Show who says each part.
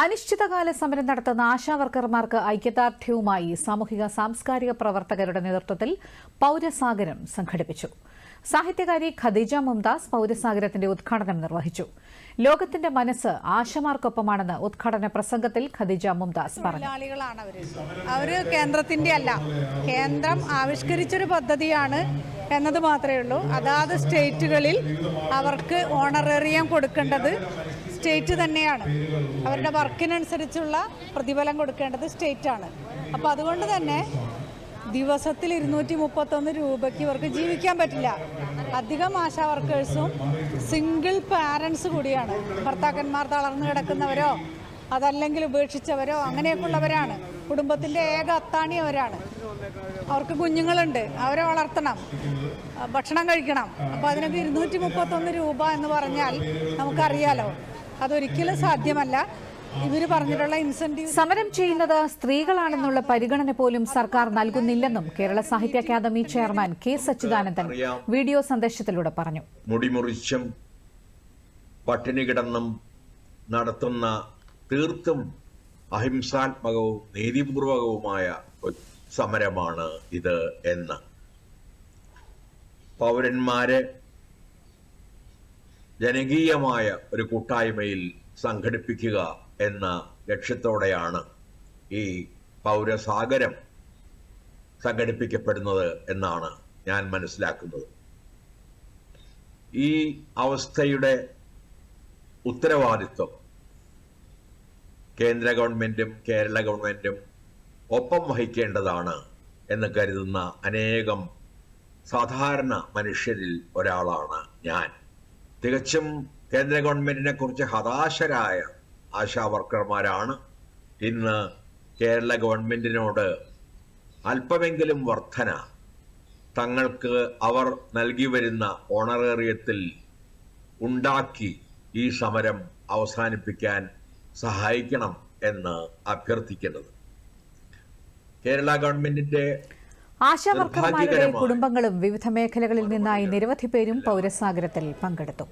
Speaker 1: അനിശ്ചിതകാല സമരം നടത്തുന്ന ആശാവർക്കർമാർക്ക് ഐക്യദാർഢ്യവുമായി സാമൂഹിക സാംസ്കാരിക പ്രവർത്തകരുടെ നേതൃത്വത്തിൽ പൌരസാഗരം സംഘടിപ്പിച്ചു. സാഹിത്യകാരി ഖദീജ മുംതാസ് പൌരസാഗരത്തിന്റെ ഉദ്ഘാടനം നിർവഹിച്ചു. ലോകത്തിന്റെ മനസ്സ് ആശമാർക്കൊപ്പമാണെന്ന് ഉദ്ഘാടന പ്രസംഗത്തിൽ ഖദീജ മുംതാസ് പറഞ്ഞു.
Speaker 2: അവർ. കേന്ദ്രത്തിന്റെ അല്ല കേന്ദ്രം ആവിഷ്കരിച്ചൊരു പദ്ധതിയാണ് എന്നത് മാത്രമേ ഉള്ളൂ. അതാത് സ്റ്റേറ്റുകളിൽ അവർക്ക് ഓണറേറിയം കൊടുക്കേണ്ടത് സ്റ്റേറ്റ് തന്നെയാണ്. അവരുടെ വർക്കിനനുസരിച്ചുള്ള പ്രതിഫലം കൊടുക്കേണ്ടത് സ്റ്റേറ്റ് ആണ് അപ്പോൾ അതുകൊണ്ട് തന്നെ ദിവസത്തിൽ ഇരുന്നൂറ്റി മുപ്പത്തൊന്ന് രൂപയ്ക്ക് ഇവർക്ക് ജീവിക്കാൻ പറ്റില്ല. അധികം ആശാ വർക്കേഴ്സും സിംഗിൾ പാരൻസ് കൂടിയാണ്. ഭർത്താക്കന്മാർ തളർന്നു കിടക്കുന്നവരോ അതല്ലെങ്കിൽ ഉപേക്ഷിച്ചവരോ അങ്ങനെയൊക്കെയുള്ളവരാണ്. കുടുംബത്തിന്റെ ഏക അത്താണി അവരാണ്. അവർക്ക് കുഞ്ഞുങ്ങളുണ്ട് അവരെ വളർത്തണം ഭക്ഷണം കഴിക്കണം. അപ്പോൾ അതിനൊക്കെ ഇരുന്നൂറ്റി മുപ്പത്തൊന്ന് രൂപ എന്ന് പറഞ്ഞാൽ നമുക്കറിയാലോ. അതൊരിക്കലും സാധ്യമല്ല. ഇവർ പറഞ്ഞിട്ടുള്ള ഇൻസെന്റീവ്
Speaker 1: സമരം ചെയ്യുന്നത് സ്ത്രീകളാണെന്നുള്ള പരിഗണന പോലും സർക്കാർ നൽകുന്നില്ലെന്നും Kerala Sahitya Akademi chairman K Sachidanandan video സന്ദേശത്തിലൂടെ പറഞ്ഞു.
Speaker 3: മുടിമുറിച്ചും പട്ടിണി കിടന്നും നടത്തുന്ന തീർത്തും അഹിംസാത്മകവും നീതിപൂർവകവുമായ സമരമാണ് ഇത് എന്ന്. പൗരന്മാരെ ജനകീയമായ ഒരു കൂട്ടായ്മയിൽ സംഘടിപ്പിക്കുക എന്ന ലക്ഷ്യത്തോടെയാണ് ഈ പൗരസാഗരം സംഘടിപ്പിക്കപ്പെടുന്നത് എന്നാണ് ഞാൻ മനസ്സിലാക്കുന്നത്. ഈ അവസ്ഥയുടെ ഉത്തരവാദിത്വം കേന്ദ്ര ഗവൺമെന്റും കേരള ഗവൺമെന്റും ഒപ്പം വഹിക്കേണ്ടതാണ് എന്ന് കരുതുന്ന അനേകം സാധാരണ മനുഷ്യരിൽ ഒരാളാണ് ഞാൻ. തികച്ചും കേന്ദ്ര ഗവൺമെന്റിനെ കുറിച്ച് ഹതാശരായ ആശാ വർക്കർമാരാണ് ഇന്ന് കേരള ഗവൺമെന്റിനോട് അല്പമെങ്കിലും വർധന തങ്ങൾക്ക് അവർ നൽകി വരുന്ന ഓണറേറിയത്തിൽ ഉണ്ടാക്കി ഈ സമരം അവസാനിപ്പിക്കാൻ സഹായിക്കണം എന്ന് അഭ്യർത്ഥിക്കുന്നത്. കേരള ഗവൺമെന്റിന്റെ
Speaker 1: ആശാവർക്കർമാരുടെ കുടുംബങ്ങളും വിവിധ മേഖലകളിൽ നിന്നായി നിരവധി പേരും പൗരസാഗരത്തിൽ പങ്കെടുത്തു.